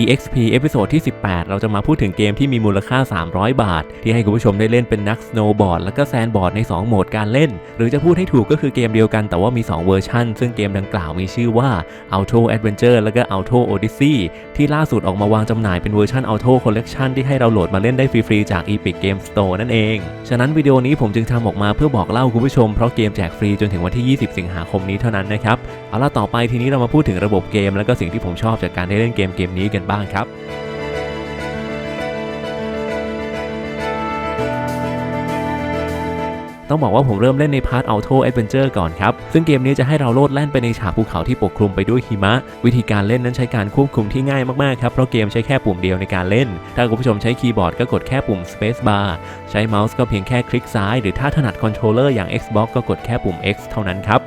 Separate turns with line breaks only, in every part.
EXP เอพิโซดที่ 18 เราจะมาพูดถึงเกมที่มีมูลค่า 300 บาท ที่ให้คุณผู้ชมได้เล่นเป็นนักสโนว์บอร์ดและก็แซนบอร์ดใน 2 โหมดการเล่น หรือจะพูดให้ถูกก็คือเกมเดียวกันแต่ว่ามี 2 เวอร์ชันซึ่งเกมดังกล่าวมีชื่อว่า Auto Adventure และก็ Auto Odyssey ที่ล่าสุดออกมาวางจำหน่ายเป็นเวอร์ชัน Auto Collection ที่ให้เราโหลดมาเล่นได้ฟรีๆจาก Epic Game Store นั่นเอง ฉะนั้นวิดีโอนี้ผมจึงทำออกมาเพื่อบอกเล่าคุณผู้ชมเพราะเกมแจกฟรีจนถึงวันที่ 20 สิงหาคมนี้เท่านั้นนะครับเอาล่ะต่อไปทีนี้เรามาพูดถึงระบบเกม และก็สิ่งที่ผมชอบจากการได้เล่นเกมเกมนี้กันบ้างครับต้องบอกว่าผมเริ่มเล่นในพาร์ท Auto Adventure ก่อนครับ ซึ่งเกมนี้จะให้เราโลดแล่นไปในฉากภูเขาที่ปกคลุมไปด้วยหิมะ วิธีการเล่นนั้นใช้การควบคุมที่ง่ายมากๆครับ เพราะเกมใช้แค่ปุ่มเดียวในการเล่น ถ้าคุณผู้ชมใช้คีย์บอร์ดก็กดแค่ปุ่ม Space Bar ใช้เมาส์ก็เพียงแค่คลิกซ้าย หรือถ้าถนัดคอนโทรลเลอร์อย่าง Xbox ก็กดแค่ปุ่ม X เท่านั้นครับ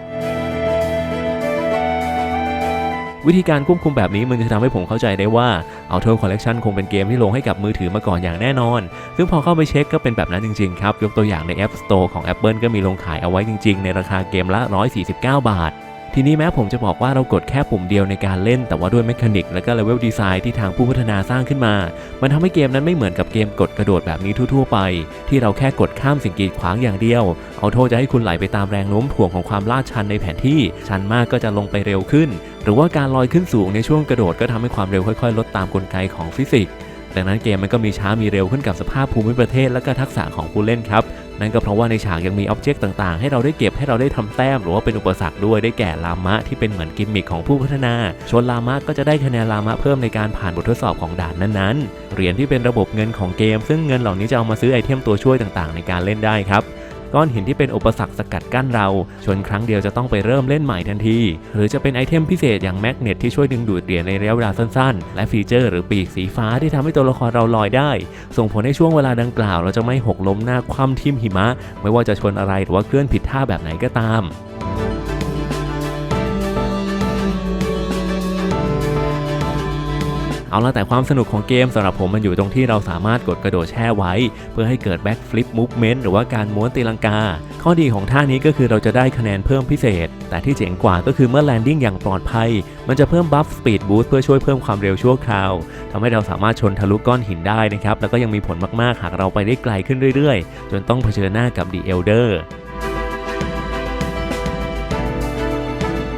วิธีการควบคุมแบบนี้มันจะทำให้ผมเข้าใจได้ว่า Auto Collection คงเป็นเกมที่ลงให้กับมือถือมาก่อนอย่างแน่นอน ซึ่งพอเข้าไปเช็คก็เป็นแบบนั้นจริงๆครับ ยกตัวอย่างใน App Store ของ Apple ก็มีลงขายเอาไว้จริงๆ ในราคาเกมละ 149 บาททีนี้แม้ผมจะบอกว่าเรากดแค่ปุ่มเดียวในการเล่น แต่ว่าด้วยเมคานิกและก็เลเวลดีไซน์ที่ทางผู้พัฒนาสร้างขึ้นมา มันทำให้เกมนั้นไม่เหมือนกับเกมกดกระโดดแบบนี้ทั่ว ๆ ไป ที่เราแค่กดข้ามสิ่งกีดขวางอย่างเดียว เอาโทษจะให้คุณไหลไปตามแรงโน้มถ่วงของความลาดชันในแผนที่ ชันมากก็จะลงไปเร็วขึ้น หรือว่าการลอยขึ้นสูงในช่วงกระโดดก็ทำให้ความเร็วค่อยๆ ลดตามกลไกของฟิสิกส์ดังนั้นเกมมันก็มีช้ามีเร็วขึ้นกับสภาพภูมิประเทศและก็ทักษะของผู้เล่นครับ นั่นก็เพราะว่าในฉากยังมีอ็อบเจกต์ต่างๆ ให้เราได้เก็บให้เราได้ทำแต้ม หรือว่าเป็นอุปสรรคด้วยได้แก่ลามะที่เป็นเหมือนกิมมิคของผู้พัฒนา ชนลามะก็จะได้คะแนนลามะเพิ่มในการผ่านบททดสอบของด่านนั้นๆ เหรียญที่เป็นระบบเงินของเกม ซึ่งเงินเหล่านี้จะเอามาซื้อไอเทมตัวช่วยต่างๆ ในการเล่นได้ครับ ก้อนหินที่เป็นอุปสรรคสกัดกั้นเรา ชนครั้งเดียวจะต้องไปเริ่มเล่นใหม่ทันที หรือจะเป็นไอเทมพิเศษอย่างแมกเนตที่ช่วยดึงดูดเหรียญในระยะเวลาสั้นๆ และฟีเจอร์หรือปีกสีฟ้าที่ทำให้ตัวละครเราลอยได้ ส่งผลให้ช่วงเวลาดังกล่าว เราจะไม่หกล้มหน้าคว่ำทิ่มหิมะ ไม่ว่าจะชนอะไรหรือว่าเคลื่อนผิดท่าแบบไหนก็ตาม เอาละแต่ความสนุกของเกมสำหรับผมมันอยู่ตรงที่เราสามารถกดกระโดดแช่ไว้ เพื่อให้เกิดแบ็กฟลิปมูฟเมนต์หรือว่าการม้วนตีลังกา ข้อดีของท่านี้ก็คือเราจะได้คะแนนเพิ่มพิเศษ แต่ที่เจ๋งกว่าก็คือเมื่อแลนดิ้งอย่างปลอดภัย มันจะเพิ่มบัฟสปีดบูสต์เพื่อช่วยเพิ่มความเร็วชั่วคราวทำให้เราสามารถชนทะลุก้อนหินได้นะครับแล้วก็ยังมีผลมากๆ หากเราไปได้ไกลขึ้นเรื่อยๆ จนต้องเผชิญหน้ากับ The Elder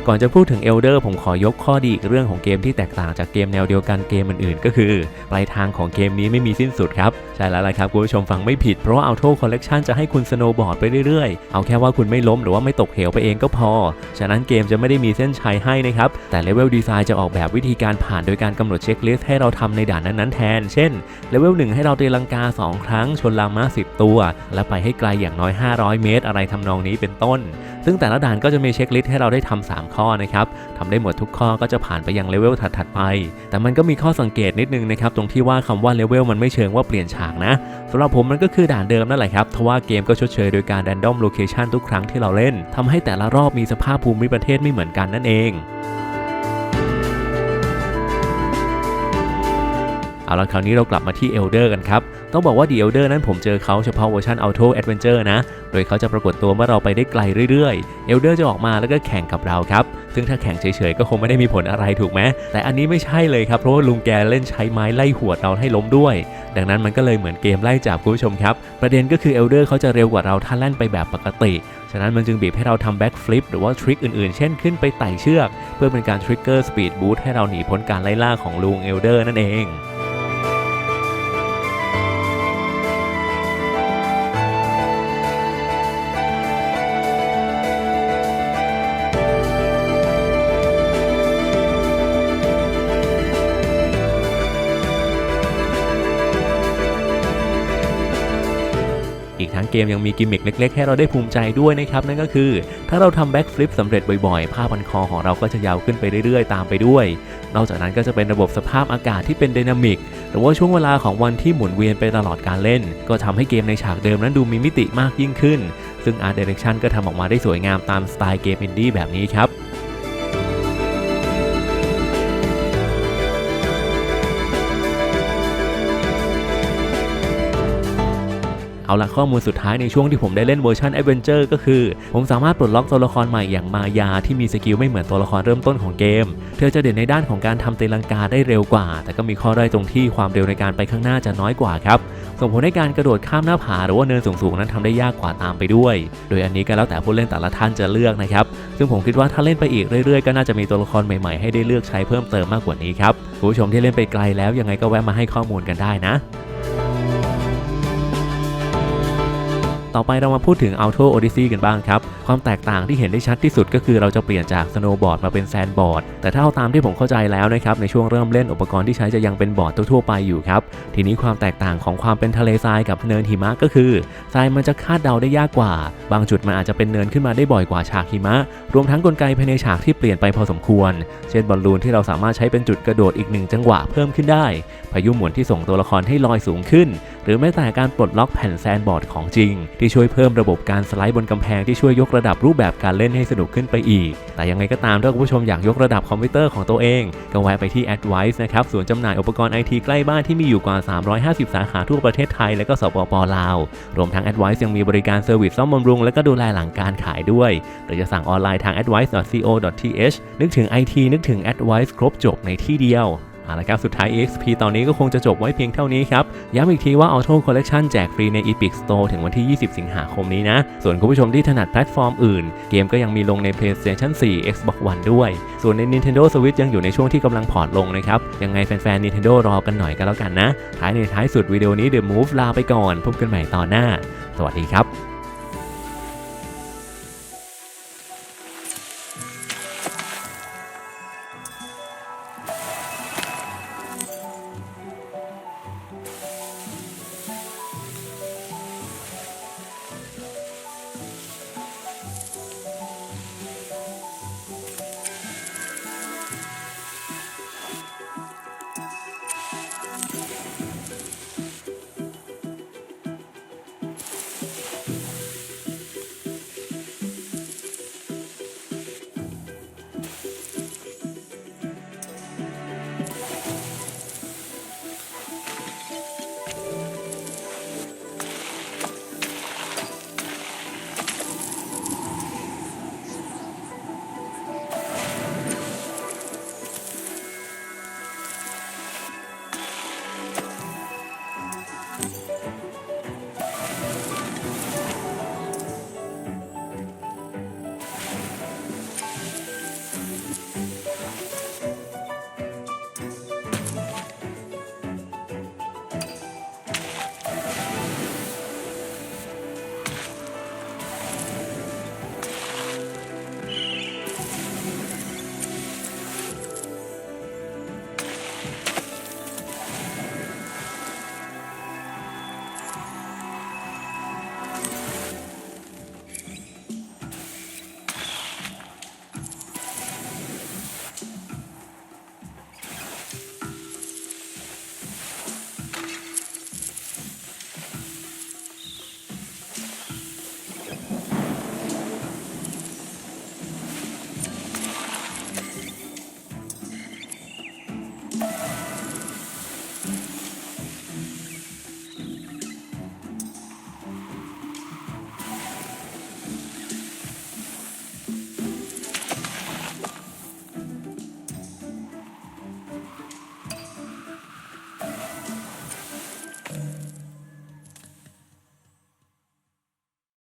ก่อนจะพูดถึง Elder ผมขอยกข้อดีอีกเรื่องของเกมที่แตกต่างจากเกมแนวเดียวกันเกมอื่นๆ ก็คือ ปลายทางของเกมนี้ไม่มีสิ้นสุดครับ ใช่แล้วล่ะครับ คุณผู้ชมฟังไม่ผิด เพราะว่า Auto Collection จะให้คุณสโนว์บอร์ดไปเรื่อยๆ เอาแค่ว่าคุณไม่ล้มหรือว่าไม่ตกเหวไปเองก็พอ ฉะนั้นเกมจะไม่ได้มีเส้นชัยให้นะครับ แต่เลเวลดีไซน์จะออกแบบวิธีการผ่านโดยการกำหนดเช็คลิสต์ให้เราทำในด่านนั้นๆแทน เช่นเลเวล1ให้เราตีลังกา 2 ครั้งชนลามา10 ตัว และไปให้ไกลอย่างน้อย 500 เมตร อะไรทำนองนี้เป็นต้น ซึ่งแต่ละด่านก็จะมีเช็คลิสต์ให้เราได้ทำ3ข้อนะครับทำได้หมดทุกข้อก็จะผ่านไปยังเลเวลถัดๆไป แต่มันก็มีข้อสังเกตนิดนึงนะครับตรงที่ว่าคำว่าเลเวลมันไม่เชิงว่าเปลี่ยนฉากนะสำหรับผมมันก็คือด่านเดิมนั่นแหละครับทว่าเกมก็ชดเชยโดยการแรนดอมโลเคชันทุกครั้งที่เราเล่นทำให้แต่ละรอบมีสภาพภูมิประเทศไม่เหมือนกันนั่นเอง เอาละคราวนี้เรากลับมาที่ Elder กันครับ ต้องบอกว่า The Elder นั้นผมเจอเขาเฉพาะเวอร์ชัน Auto Adventure นะ โดยเขาจะปรากฏตัวเมื่อเราไปได้ไกลเรื่อยๆ Elder จะออกมาแล้วก็แข่งกับเราครับ ซึ่งถ้าแข่งเฉยๆก็คงไม่ได้มีผลอะไรถูกไหมแต่อันนี้ไม่ใช่เลยครับ เพราะว่าลุงแกเล่นใช้ไม้ไล่หัวเราให้ล้มด้วย ดังนั้นมันก็เลยเหมือนเกมไล่จับคุณผู้ชมครับ ประเด็นก็คือ Elder เขาจะเร็วกว่าเราถ้าแล่นไปแบบปกติฉะนั้นมันจึงบีบให้เราทำแบ็กฟลิปหรือว่าทริคอื่นๆ เช่นขึ้นไปไต่เชือก เพื่อเป็นการทริกเกอร์สปีดบูทให้เราหนีพ้นการไล่ล่าของลุง Elder นั่นเอง เกมยังมีกิมมิคเล็กๆ ให้เราได้ภูมิใจด้วยนะครับ นั่นก็คือ ถ้าเราทำแบ็กฟลิปสำเร็จบ่อยๆ ผ้าพันคอของเราก็จะยาวขึ้นไปเรื่อยๆ ตามไปด้วย นอกจากนั้นก็จะเป็นระบบสภาพอากาศที่เป็นไดนามิกหรือว่าช่วงเวลาของวันที่หมุนเวียนไปตลอดการเล่น ก็ทำให้เกมในฉากเดิมนั้นดูมีมิติมากยิ่งขึ้น ซึ่ง Art Direction ก็ทำออกมาได้สวยงามตามสไตล์เกมอินดี้แบบนี้ครับ เอาละข้อมูลสุดท้ายในช่วงที่ผมได้เล่นเวอร์ชัน Adventure ก็คือ ผมสามารถปลดล็อกตัวละครใหม่อย่างมายาที่มีสกิลไม่เหมือนตัวละครเริ่มต้นของเกม เธอจะเด่นในด้านของการทำตีลังกาได้เร็วกว่า แต่ก็มีข้อด้อยตรงที่ความเร็วในการไปข้างหน้าจะน้อยกว่าครับส่งผลให้การกระโดดข้ามหน้าผาหรือว่าเนินสูงๆนั้นทำได้ยากกว่าตามไปด้วย โดยอันนี้ก็แล้วแต่ผู้เล่นแต่ละท่านจะเลือกนะครับ ซึ่งผมคิดว่าถ้าเล่นไปอีกเรื่อยๆ ก็น่าจะมีตัวละครใหม่ๆ ให้ได้เลือกใช้เพิ่มเติมมากกว่านี้ครับ ผู้ชมที่เล่นไปไกลแล้วยังไงก็แวะมาให้ข้อมูลกันได้นะ ต่อไปเรามาพูดถึง Auto Odyssey กันบ้างครับ ความแตกต่างที่เห็นได้ชัดที่สุดก็คือเราจะเปลี่ยนจากสโนว์บอร์ดมาเป็นแซนด์บอร์ดแต่ถ้าเอาตามที่ผมเข้าใจแล้วนะครับในช่วงเริ่มเล่นอุปกรณ์ที่ใช้จะยังเป็นบอร์ดทั่วไปอยู่ครับ ทีนี้ความแตกต่างของความเป็นทะเลทรายกับเนินหิมะก็คือทรายมันจะคาดเดาได้ยากกว่า บางจุดมันอาจจะเป็นเนินขึ้นมาได้บ่อยกว่าฉากหิมะ รวมทั้งกลไกภายในฉากที่เปลี่ยนไปพอสมควร เช่นบอลลูนที่เราสามารถใช้เป็นจุดกระโดดอีกหนึ่งจังหวะเพิ่มขึ้นได้ พายุหมุนที่ส่งตัวละครให้ลอยสูงขึ้น หรือแม้แต่การปลดล็อกแผ่นแซนด์บอร์ดของจริง ทีช่วยเพิ่มระบบการสไลด์บนกำแพงที่ช่วยยกระดับรูปแบบการเล่นให้สนุกขึ้นไปอีก แต่ยังไงก็ตามถ้าคุณผู้ชมอยากยกระดับคอมพิวเตอร์ของตัวเอง ก็แวะไปที่ Advice นะครับศูนย์จำหน่ายอุปกรณ์ไอทีใกล้บ้านที่มีอยู่กว่า 350 สาขาทั่วประเทศไทยและก็สปปลาว รวมทั้ง Advice ยังมีบริการเซอร์วิสซ่อมบำรุงและก็ดูแลหลังการขายด้วยหรือจะสั่งออนไลน์ทาง advice.co.th นึกถึง IT นึกถึง Advice ครบจบในที่เดียว เอาละครับสุดท้าย EXP ตอนนี้ก็คงจะจบไว้เพียงเท่านี้ครับ ย้ำอีกทีว่า Auto Collection แจกฟรีใน Epic Store ถึงวันที่ 20 สิงหาคมนี้นะ ส่วนคุณผู้ชมที่ถนัดแพลตฟอร์มอื่น เกมก็ยังมีลงใน PlayStation 4 Xbox One ด้วย ส่วนใน Nintendo Switch ยังอยู่ในช่วงที่กำลังพอร์ตลงนะครับ ยังไงแฟนๆ Nintendo รอกันหน่อยก็แล้วกันนะ ท้ายในท้ายสุดวิดีโอนี้ The Move ลาไปก่อน พบกันใหม่ตอนหน้า สวัสดีครับ